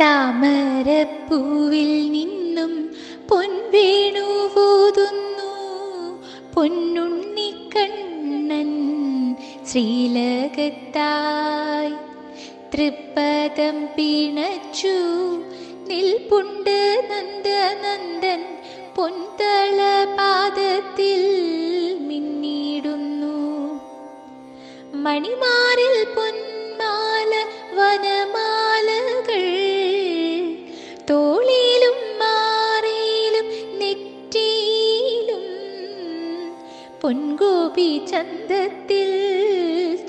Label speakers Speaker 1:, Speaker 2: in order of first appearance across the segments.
Speaker 1: താമരപ്പൂവിൽ നിന്നും പൊൻവേണുവൂതുന്നു പൊന്നുണ്ണിക്കണ്ണൻ ശ്രീലകത്തായി തൃപ്പദം പിണച്ചു. നിൽപ്പുണ്ട് നന്ദനന്ദൻ പൊന്തള പാദത്തിൽ മിന്നിടുന്നു. മണിമാറിൽ പൊന്മാല വനമാലകൾ പൊൻഗോപി ചന്തത്തിൽ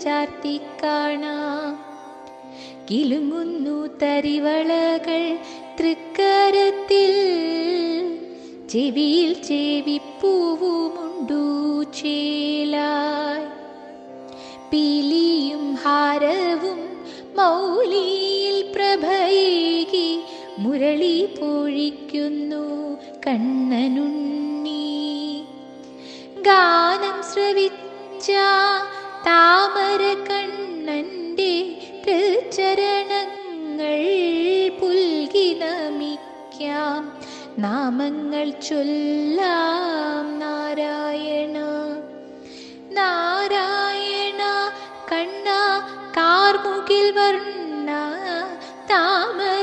Speaker 1: ചാർത്തിക്കാണാം കിലുങ്ങുന്നു തരിവളകൾ തൃക്കരത്തിൽ. ചെവിയിൽ ചെവിപ്പൂവുമുണ്ടു ചേലായി. പീലിയും ഹാരവും മൗലിയിൽ പ്രഭയേകി മുരളി പൊഴിക്കുന്നു കണ്ണനുണ്ണി. ഗാനം ആശ്രവിച്ച താമര കണ്ണന്റെ തൃച്ചരണങ്ങൾ പുൽകി നമിക്കാം. നാമങ്ങൾ ചൊല്ലാം നാരായണ. നാരായണ കണ്ണ കാർമുകിൽ വർണ താമര